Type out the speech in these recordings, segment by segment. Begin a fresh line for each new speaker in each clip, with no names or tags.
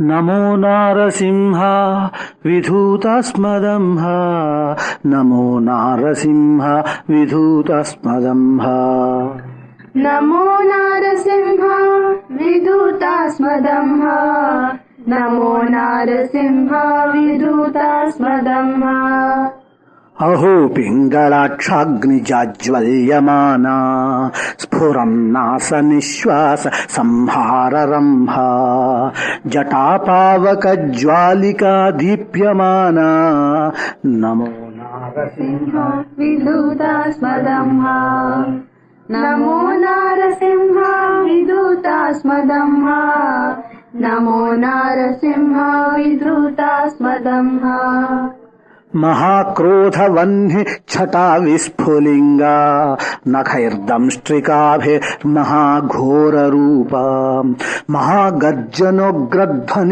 नमो नारसिंहा विधुत नमो नारसिंह विधुत
नमो नारसिंहा विधूतास्मदम्हा। नमो नारसिंह विधूतास्मदम्हा।
అహో పింగళాక్షాగ్నిజాజ్వల్యమానా నాస నిశ్వాస సంహారరంభ జటాపావకజ్వాలికా దీప్యమానా నమో నారసింహ.
విదూతాస్మదంహ నమో నారసింహ విదూతాస్మదంహ నమో నారసింహ విదూతాస్మదంహ
महाक्रोध महाक्रोधवह्नि छटा विस्फुलिङ्गा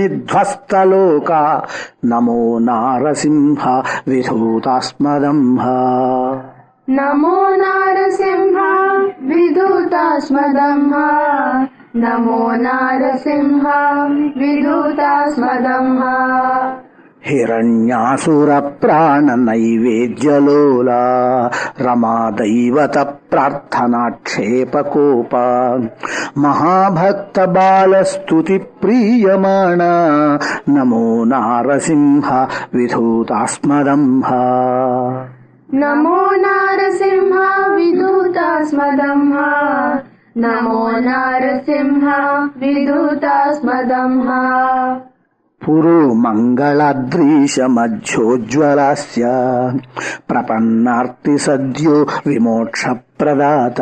ध्वस्त लोका नमो नारसिंह
विधूतास्मदम्भा। नमो नारसिंह विधूतास्मदम्भा, नमो नारसिंह विधूतास्मदम्भा।
హిరణ్యాసుర ప్రాణ నైవేద్యలోలా రమాదైవత ప్రార్థనాక్షేపకోప మహాభక్త బాలస్తుతి ప్రీయమాణ నమో నారసింహ విధూతాస్మదంహ
నమో నారసింహ విధూతాస్మదంహ నమో నారసింహ విధూతాస్మదంహ
పురో మంగళాద్రీశమధ్యోజ్వలాస్య. ప్రపన్నార్తి సద్యో విమోక్ష ప్రదాత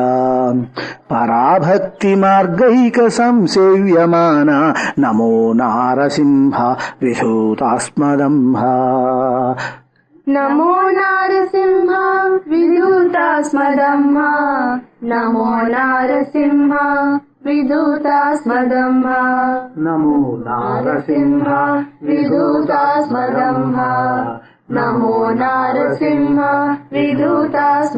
పరాభక్తి మార్గైక సంసేవ్యమాన. నమో నారసింహ విధూతాస్మదంహ
నమో నారసింహ విదూతాస్మదంహ నమో నారసింహ विदुतास्वदम्भा
नमो
नारसिंहा। विदुतास्वदम्भा नमो नारसिंहा। विदुतास्वदम्भा